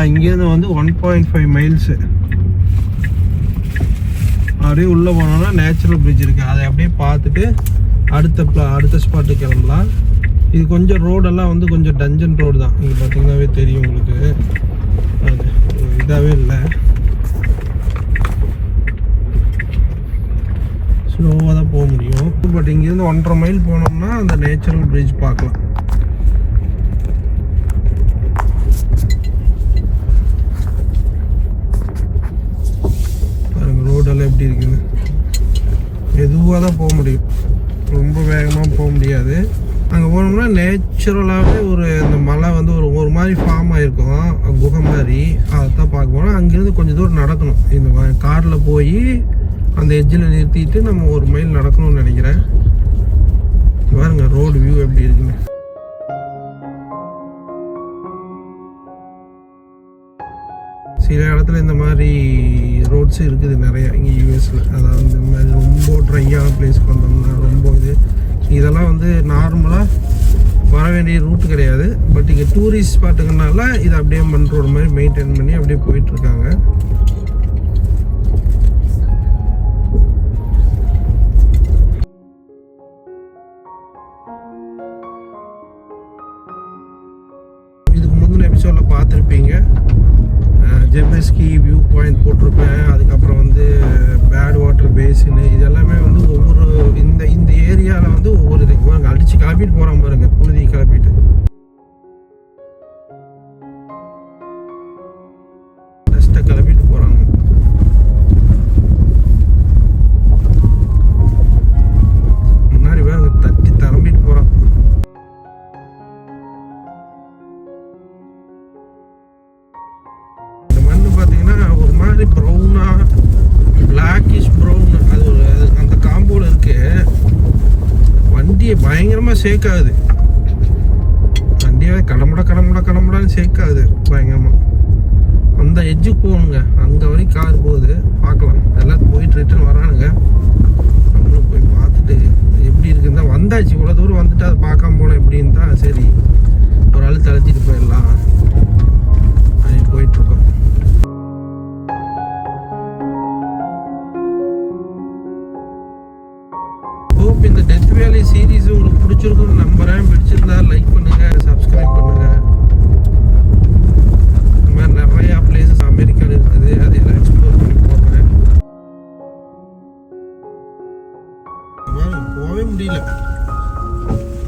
பார்த்தீங்களா இங்கேருந்து வந்து ஒன் பாயிண்ட் ஃபைவ் மைல்ஸு அப்படியே உள்ளே போனோம்னா நேச்சுரல் பிரிட்ஜ் இருக்குது அதை அப்படியே பார்த்துட்டு அடுத்த அடுத்த ஸ்பாட்டுக்கு கிளம்பலாம். இது கொஞ்சம் ரோடெல்லாம் வந்து கொஞ்சம் டஞ்சன் ரோடு தான். இது பார்த்தீங்கன்னாவே தெரியும் உங்களுக்கு. அது இதாகவே இல்லை. ஸ்லோவாக தான் போக முடியும். பட் இங்கேருந்து ஒன்றரை மைல் போனோம்னா அந்த நேச்சுரல் பிரிட்ஜ் பார்க்கலாம். மெதுவாக தான் போக முடியும். ரொம்ப வேகமாக போக முடியாது. அங்கே போனோம்னா நேச்சுரலாகவே ஒரு இந்த மலை வந்து ஒரு ஒரு மாதிரி ஃபார்ம் ஆகிருக்கும் குகை மாதிரி. அதை தான் பார்க்க போனோம் அங்கேருந்து கொஞ்சம் தூரம் நடக்கணும். இந்த காரில் போய் அந்த எஜ்ஜில் நிறுத்திட்டு நம்ம ஒரு மைல் நடக்கணும்னு நினைக்கிறேன். பாருங்கள் ரோடு வியூ எப்படி இருக்குன்னு. சில இடத்துல இந்த மாதிரி ரோட்ஸ் இருக்குது நிறையா இங்கே யூஎஸில் அதாவது இந்த மாதிரி ரொம்ப ட்ரையான பிளேஸ்க்கு வந்தோம்னா ரொம்ப இது. இதெல்லாம் வந்து நார்மலாக வர வேண்டிய ரூட் கிடையாது. பட் இங்கே டூரிஸ்ட் ஸ்பாட்டுங்கனால இதை அப்படியே மண் ரோடு மாதிரி மெயின்டைன் பண்ணி அப்படியே போயிட்டுருக்காங்க பாயிண்ட் போட்டிருப்பேன். அதுக்கப்புறம் வந்து பேட் வாட்டர் பேசினு இது எல்லாமே வந்து ஒவ்வொரு இந்த இந்த ஏரியாவில் வந்து ஒவ்வொரு இதுக்கு அடித்து கிளப்பிட்டு போகிற பாருங்க. புழுதி கிளப்பி பயங்கரமாக சேக்காது வண்டியை கடமுட கடமுட கடமுடான்னு சேர்க்காது பயங்கரமாக அந்த எஜ்ஜுக்கு போகணுங்க அங்கே வரைக்கும் கார் போகுது பார்க்கலாம் எல்லாத்துக்கும் போயிட்டு ரிட்டர்ன் வரானுங்க நம்மளும் போய் பார்த்துட்டு எப்படி இருக்குன்னு தான் வந்தாச்சு இவ்வளோ தூரம் வந்துட்டு அதை பார்க்காம போனோம் எப்படின்னு தான் சரி ஒரு ஆள் தளர்த்திட்டு போயிடலாம் அப்படி போயிட்டுருக்கோம் மாதிரி சீரீஸ் உங்களுக்கு பிடிச்சிருக்கும்னு நம்புகிறேன் பிடிச்சிருந்தா லைக் பண்ணுங்க சப்ஸ்கிரைப் பண்ணுங்க. இந்த மாதிரி நிறையா பிளேசஸ் அமெரிக்காவில் இருக்குது. அதையெல்லாம் எக்ஸ்ப்ளோர் பண்ணி போகிறேன் போகவே முடியல.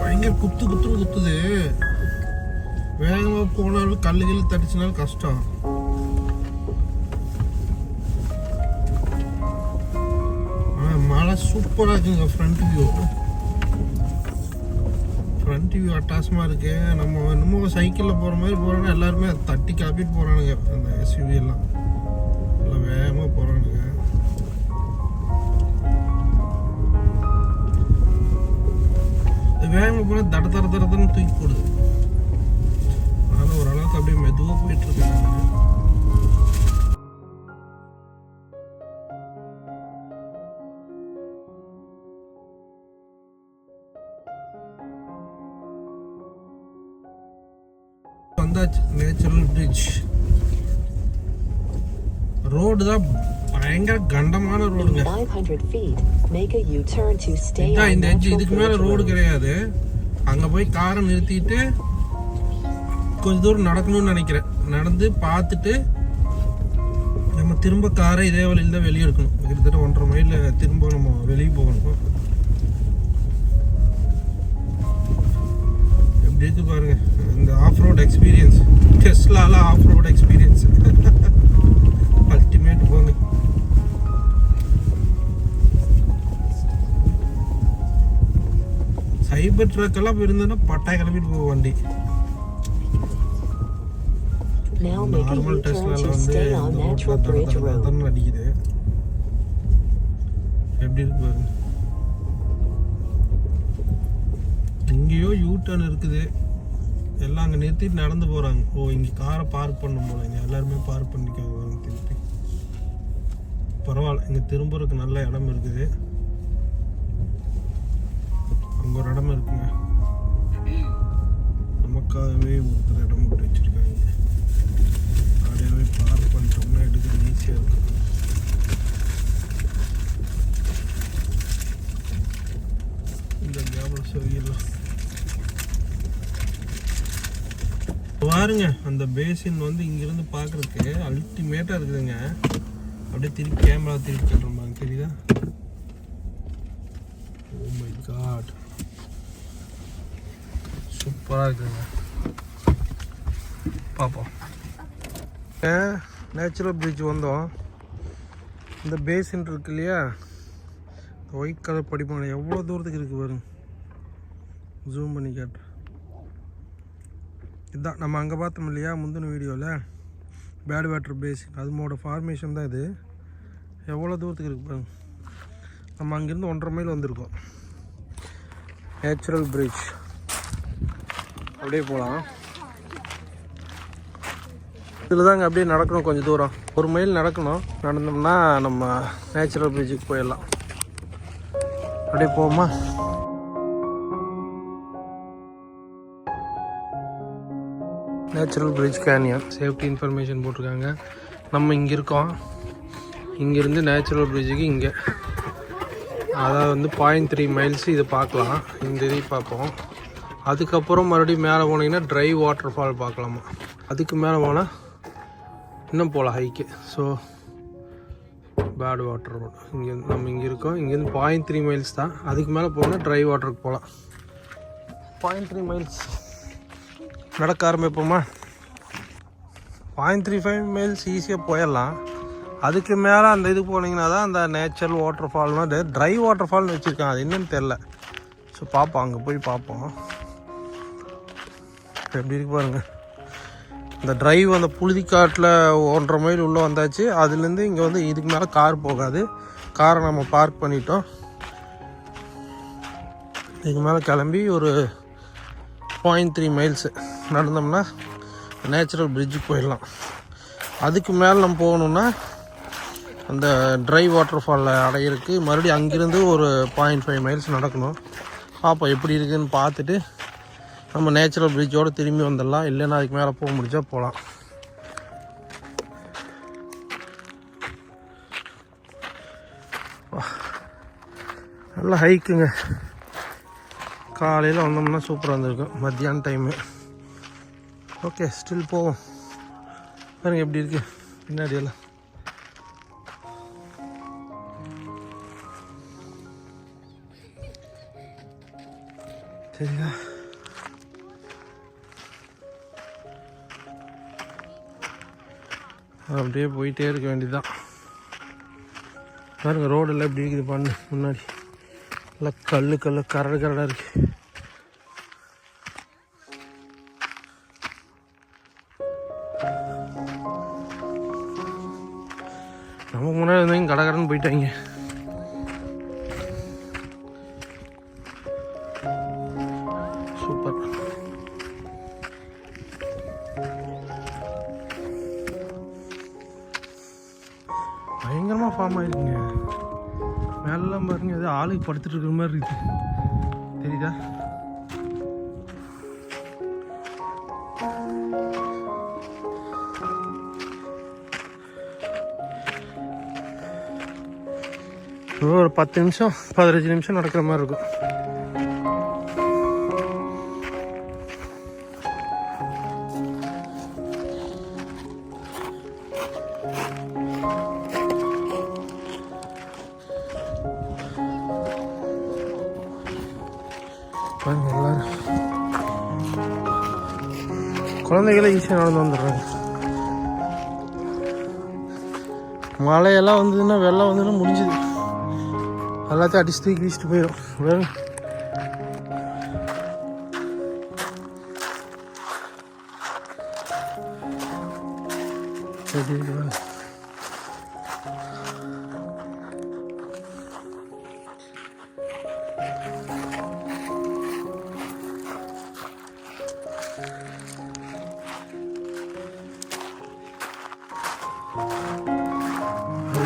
பயங்கர குத்து குத்துன்னு குத்துது. வேகமாக போனாலும் கல்லு கல்லு தடிச்சினாலும் கஷ்டம். ஆனால் மழை சூப்பராக இருக்குங்க ஃப்ரண்ட் வியூ ஃப்ரண்ட் வியூ அட்டாசமாக இருக்கு. நம்ம என்னமோ சைக்கிளில் போகிற மாதிரி போகிறோன்னா எல்லாருமே தட்டி காப்பிட்டு போகிறானுங்க அந்த எஸ்யூவி எல்லாம். நல்லா வேகமாக போகிறானுங்க வேகமாக போனால் தட தட தடன்னு தூக்கி போடுது. ஆனால் ஓரளவுக்கு அப்படியே மெதுவாக போயிட்டு வந்தாச்சு. நேச்சுரல் பிரிட்ஜ் ரோடு தான் பயங்கர கண்டமான ரோடுங்க 500 feet, make a U-turn to stay இதான் இந்த எட்ஜ் இதுக்கு மேல ரோடு. கிடையாது. அங்க போய் காரை நிறுத்திட்டு கொஞ்ச தூரம் நடக்கணும்னு நினைக்கிறேன். நடந்து பார்த்துட்டு நம்ம திரும்ப காரை இதே வழியில் தான் வெளியே எடுக்கணும். கிட்டத்தட்ட ஒன்றரை மைல் திரும்ப நம்ம வெளியே போகணும். எப்படி இருக்கு பாருங்க இந்த ஆஃப் ரோட் எக்ஸ்பீரியன்ஸ் டெஸ்லால ஆஃப் ரோட் எக்ஸ்பீரியன்ஸ் அல்டிமேட் போங்க. சைபர் ட்ரக் எல்லாம் இருந்ததுன்னா பட்டாய் கிளம்பிட்டு போகும் வண்டி. நார்மல் U-turn டெஸ்ட்ல to வந்து அடிக்குது. எப்படி இருக்கு பாருங்க. இங்கேயோ யூ டர்ன் இருக்குது. எல்லாம் அங்கே நிறுத்திட்டு நடந்து போகிறாங்க ஓ இங்கே காரை பார்க் பண்ணும் போல. இங்கே எல்லாருமே பார்க் பண்ணிக்காங்க திருப்பி. பரவாயில்ல. இங்கே திரும்புறதுக்கு நல்ல இடம் இருக்குது. அங்கே ஒரு இடம் இருக்குங்க. நமக்காகவே ஒருத்தர் இடம் போட்டு வச்சுருக்காங்க. அப்படியே பார்க் பண்ணிட்டோம்னா எடுக்கிறது ஈஸியாக இருக்கும். இந்த வியாபாரம் சொல்லிடலாம் பாருங்க அந்த பேசின் வந்து இங்கிருந்து பார்க்குறதுக்கு அல்டிமேட்டாக இருக்குதுங்க. அப்படியே திருப்பி கேமரா திருப்பி கட்டுறோம் தெரியுதா? ஓ மை காட் சூப்பராக இருக்குதுங்க. பார்ப்போம். நேச்சுரல் பிரிட்ஜ் வந்தோம். இந்த பேசின் இருக்கு இல்லையா? ஒயிட் கலர் படிப்பாங்க. எவ்வளோ தூரத்துக்கு இருக்குது பாருங்க. ஜூம் பண்ணி காட்டுறேன். இதுதான் நம்ம அங்கே பார்த்தோம் இல்லையா முந்தின வீடியோவில் பேட் வாட்டர் பேசின் அதுமோட ஃபார்மேஷன் தான் இது. எவ்வளோ தூரத்துக்கு இருக்குது பாருங்க. நம்ம அங்கேருந்து ஒன்றரை மைல் வந்திருக்கோம். நேச்சுரல் பிரிட்ஜ் அப்படியே போகலாம் இதில் தாங்க அப்படியே நடக்கணும் கொஞ்சம் தூரம். ஒரு மைல் நடக்கணும். நடந்தோம்னா நம்ம நேச்சுரல் பிரிட்ஜுக்கு போயிடலாம். அப்படியே போமா natural bridge canyon safety information போட்டிருக்காங்க. நம்ம இங்கே இருக்கோம். இங்கேருந்து நேச்சுரல் பிரிட்ஜுக்கு இங்கே. அதாவது வந்து பாயிண்ட் த்ரீ மைல்ஸ் இதை பார்க்கலாம். இந்த இதை பார்ப்போம். அதுக்கப்புறம் மறுபடியும் மேலே போனீங்கன்னா ட்ரை வாட்டர் ஃபால் பார்க்கலாமா. அதுக்கு மேலே போனால் இன்னும் போகலாம் ஹைக்கு ஸோ பேட் வாட்டர் ரோடு இங்கேருந்து நம்ம இங்கே இருக்கோம். இங்கேருந்து பாயிண்ட் த்ரீ மைல்ஸ் தான். அதுக்கு மேலே போனால் ட்ரை வாட்டருக்கு போகலாம் பாயிண்ட் த்ரீ மைல்ஸ் நடக்க ஆரம்பிப்போமா? பாயிண்ட் த்ரீ ஃபைவ் மைல்ஸ் ஈஸியாக போயிடலாம். அதுக்கு மேலே அந்த இது போனீங்கன்னா தான் அந்த நேச்சுரல் வாட்டர் ஃபால்னு ட்ரை வாட்டர் ஃபால்னு வச்சுருக்கான் அது என்னன்னு தெரில ஸோ பார்ப்போம் அங்கே போய் பார்ப்போம் எப்படி இருக்கு பாருங்கள் இந்த ட்ரைவ் அந்த புழுதிக்காட்டில் ஒன்றரை மைல் உள்ளே வந்தாச்சு. அதுலேருந்து இங்கே வந்து இதுக்கு மேலே கார் போகாது. காரை நம்ம பார்க் பண்ணிட்டோம். இதுக்கு மேலே கிளம்பி ஒரு பாயிண்ட் த்ரீ மைல்ஸு நடந்தோம்னா நேச்சுரல் பிரிட்ஜுக்கு போயிடலாம். அதுக்கு மேலே நம்ம போகணுன்னா அந்த ட்ரை வாட்டர் ஃபாலில் அடையிறதுக்கு மறுபடியும் அங்கேருந்து ஒரு பாயிண்ட் ஃபைவ் மைல்ஸ் நடக்கணும். பார்ப்போம் எப்படி இருக்குதுன்னு பார்த்துட்டு நம்ம நேச்சுரல் பிரிட்ஜோடு திரும்பி வந்துடலாம். இல்லைன்னா அதுக்கு மேலே போக முடிஞ்சால் போகலாம். நல்லா ஹைக்குங்க காலையில் வந்தோம்னா சூப்பராக இருந்திருக்கும். மத்தியான டைமு ஓகே ஸ்டில் போவோம். பாருங்க எப்படி இருக்கு. பின்னாடி எல்லாம். சரியா? அப்படியே போயிட்டே இருக்க வேண்டியதுதான். பாருங்க ரோடெல்லாம் எப்படி இருக்குது பண்ணு முன்னாடி. எல்லாம் கல் கல் கரடு கரடாக இருக்குது அவங்க முன்னாடி இருந்தவங்க கடகடன்னு போயிட்டாங்க. சூப்பர். பயங்கரமாக ஃபார்ம் ஆயிருக்குங்க. மேலாம் பாருங்க ஏதோ ஆளுக்கு படுத்துட்டு இருக்கிற மாதிரி இருக்குது பத்து நிமிஷம் பதினஞ்சு நிமிஷம் நடக்கிற மாதிரி இருக்கும். பாருங்க குழந்தைகளே ஈஸியாக நடந்து வந்துடுறாங்க. மழையெல்லாம் வந்ததுன்னா வெள்ளம் வந்ததுன்னா முடிஞ்சுது. Vallahi terdistrikt ist wir, well.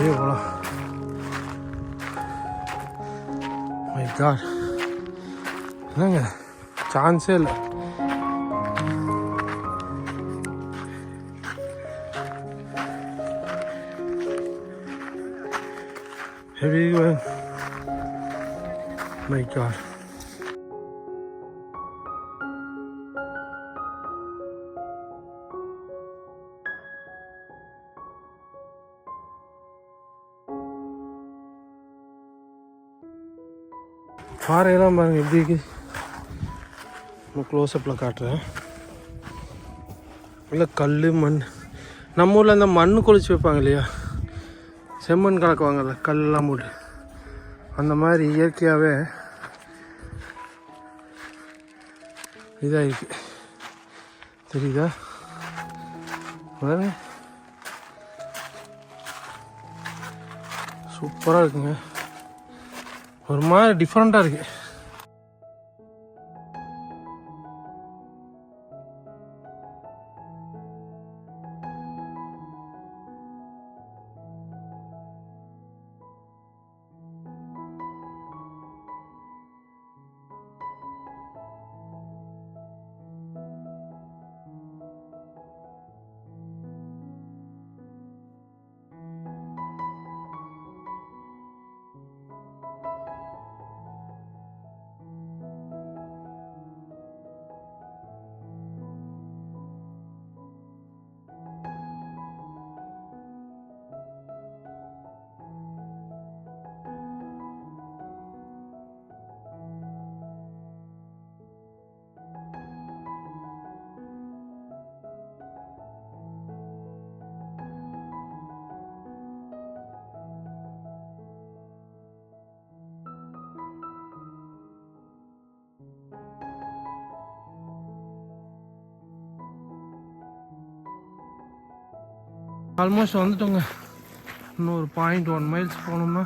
ये वाला God. chance illa. Here. Eh. My God. பாறையெல்லாம் பாருங்கள் எப்படி இருக்கு. க்ளோஸ்அப்பில் காட்டுறேன். இல்லை கல் மண். நம்ம ஊரில் இந்த மண் குளிச்சு வைப்பாங்க இல்லையா? செம்மண் கலக்குவாங்கல்ல கல்லாம் போட்டு. அந்த மாதிரி இயற்கையாகவே இதாகிருக்கு தெரியுதா? சூப்பராக இருக்குங்க. ஒரு மாதிரி டிஃப்ரெண்ட்டாக இருக்குது ஆல்மோஸ்ட் வந்துட்டோங்க. இன்னும் ஒரு பாயிண்ட் ஒன் மைல்ஸ் போனோம்னா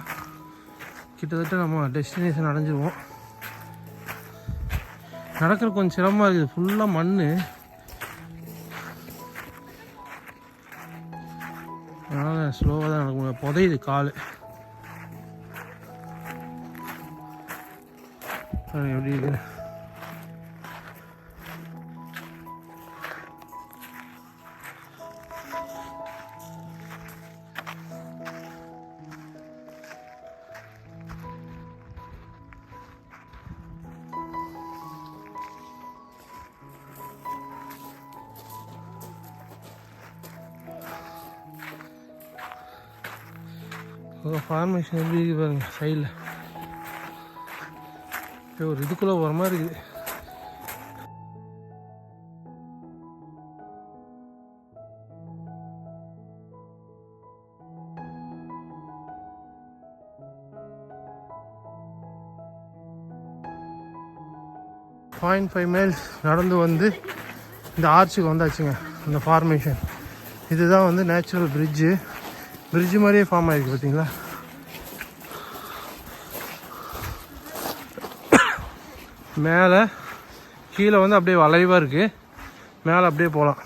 கிட்டத்தட்ட நம்ம டெஸ்டினேஷன் அடைஞ்சிருவோம். நடக்கிற கொஞ்சம் சிரமமாக இருக்குது. ஃபுல்லாக மண் அதனால் ஸ்லோவாக தான் நடக்க முடியும். புதையுது கால். எப்படி இருக்குது ஃபார்மேஷன் எப்படி இருக்குது பாருங்க சைடில் ஒரு இதுக்குள்ளே போகிற மாதிரி இருக்குது. பாயிண்ட் ஃபைவ் மைல்ஸ் நடந்து வந்து இந்த ஆர்ச்சுக்கு வந்தாச்சுங்க இந்த ஃபார்மேஷன் இதுதான் வந்து நேச்சுரல் பிரிட்ஜு பிரிட்ஜ் மாதிரியே ஃபார்ம் ஆகிருக்கு பார்த்தீங்களா மேலே கீழே வந்து அப்படியே வளைவாக இருக்குது மேலே அப்படியே போகலாம்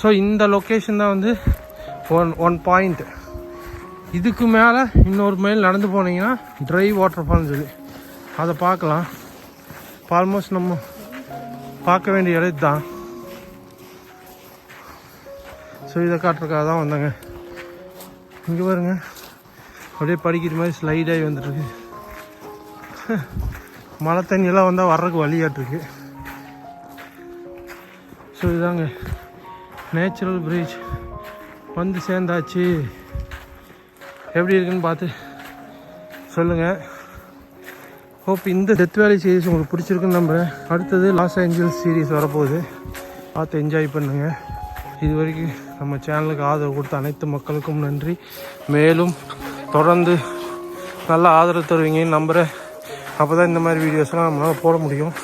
ஸோ இந்த லொக்கேஷன் தான் வந்து ஒன் ஒன் பாயிண்ட் இதுக்கு மேலே இன்னொரு மைல் நடந்து போனீங்கன்னா ட்ரை வாட்டர் ஃபால்னு சொல்லி. அதை பார்க்கலாம். ஆல்மோஸ்ட் நம்ம பார்க்க வேண்டிய இடம் தான் ஸோ இதை காட்டுறதுக்காக தான் வந்தாங்க. இங்கே பாருங்க. அப்படியே படிக்கிற மாதிரி ஸ்லைடாகி வந்துட்டுருக்கு மழை தண்ணியெல்லாம் வந்தால் வர்றதுக்கு வழியாட்டுருக்கு ஸோ இதுதாங்க நேச்சுரல் பிரிட்ஜ் வந்து சேர்ந்தாச்சு. எப்படி இருக்குன்னு பார்த்து சொல்லுங்கள் ஹோப் இந்த டெத் வேலி சீரீஸ் உங்களுக்கு பிடிச்சிருக்குன்னு நம்புகிறேன் அடுத்தது லாஸ் ஏஞ்சல்ஸ் சீரீஸ் வரப்போகுது. பார்த்து என்ஜாய் பண்ணுங்கள் இது வரைக்கும் நம்ம சேனலுக்கு ஆதரவு கொடுத்த அனைத்து மக்களுக்கும் நன்றி. மேலும் தொடர்ந்து நல்ல ஆதரவு தருவீங்கன்னு நம்புகிறேன் அப்போ தான் இந்த மாதிரி வீடியோஸ்லாம் நம்மளால் போட முடியும்.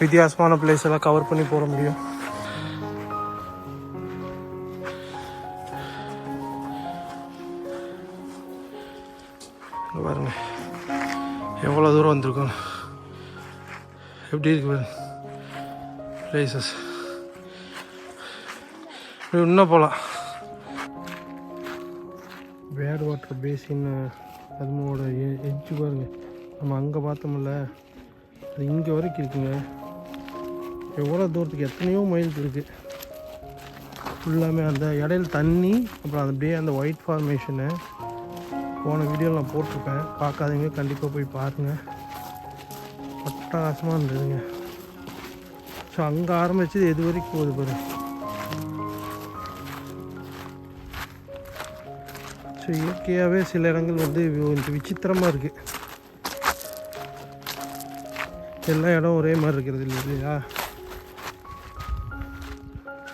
வித்தியாசமான பிளேஸ் எல்லாம் கவர் பண்ணி போட முடியும். பாருங்க. எவ்வளோ தூரம் வந்திருக்கோம். எப்படி இருக்கு பாருங்க. பிளேசஸ் இன்னும் போகலாம். பேட் வாட்டர் பேசின்னு அதுமோட எஜ்ஜு பாருங்க. நம்ம அங்கே பார்த்தோம்ல அது இங்கே வரைக்கும் இருக்குங்க. எவ்வளோ தூரத்துக்கு எத்தனையோ மைல்ஸ் இருக்குது ஃபுல்லாமே அந்த இடையில தண்ணி அப்புறம் அப்படியே அந்த ஒயிட் ஃபார்மேஷனு போன வீடியோவில் நான் போட்டிருப்பேன். பார்க்காதீங்க கண்டிப்பாக போய் பாருங்கள் அட்டகாசமாக இருந்ததுங்க. ஸோ அங்கே ஆரம்பிச்சது எது வரைக்கும் போகுது பாரு. ஸோ இயற்கையாகவே சில இடங்கள் வந்து கொஞ்சம் விசித்திரமாக இருக்குது எல்லா இடம் ஒரே மாதிரி இருக்கிறது இல்லை இல்லையா?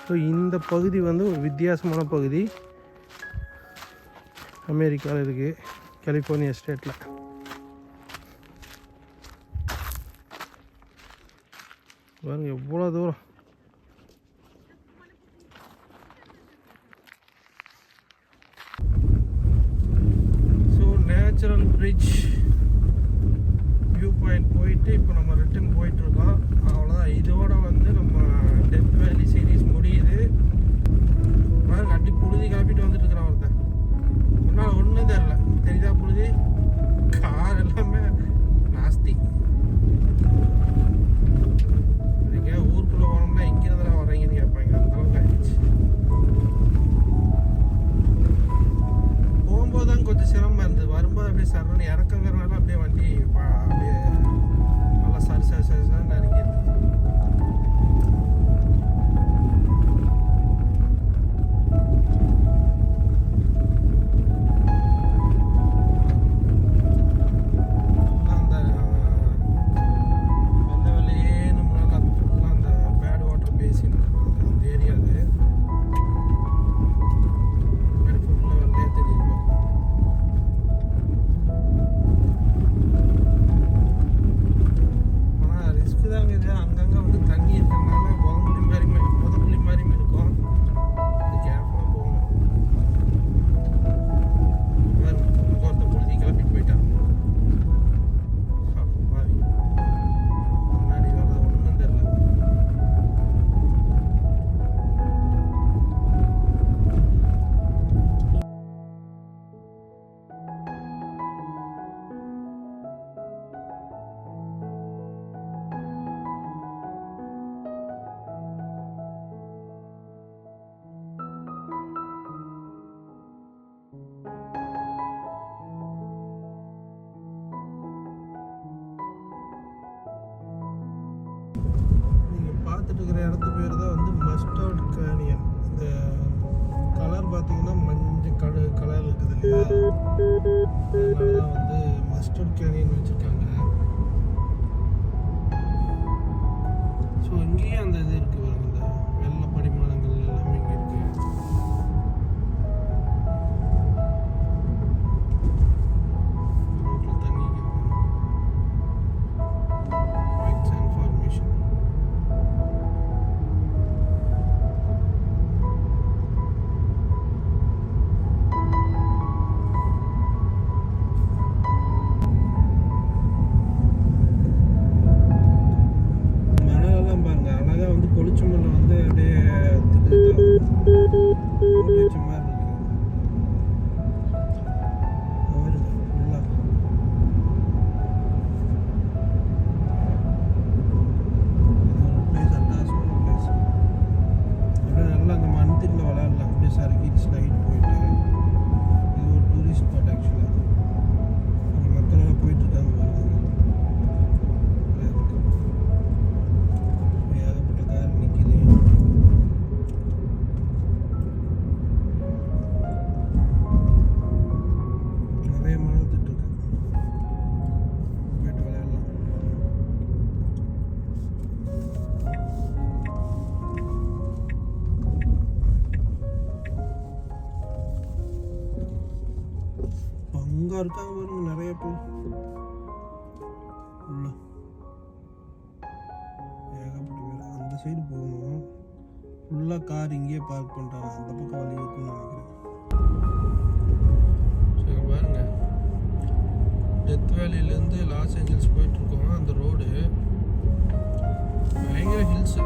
ஸோ இந்த பகுதி வந்து ஒரு வித்தியாசமான பகுதி. அமெரிக்காவில் இருக்குது கலிஃபோர்னியா ஸ்டேட்டில் பாருங்கள் எவ்வளோ தூரம். வந்து மஸ்டர்ட் கேனியன் வச்சுருக்காங்க. அங்க இருக்காங்க பாருங்க நிறைய பேர். உள்ள. ஏகப்பட்ட பேர். அந்த சைடு போகணும். ஃபுல்லாக கார் இங்கேயே பார்க் பண்ணிட்டாங்க அந்த பக்கம் வழி இருக்குன்னு நினைக்கிறேன். சரி பாருங்க. டெத் வேலியிலேருந்து லாஸ் ஏஞ்சல்ஸ் போயிட்டு இருக்கோம். அந்த ரோடு பயங்கர ஹில்ஸ்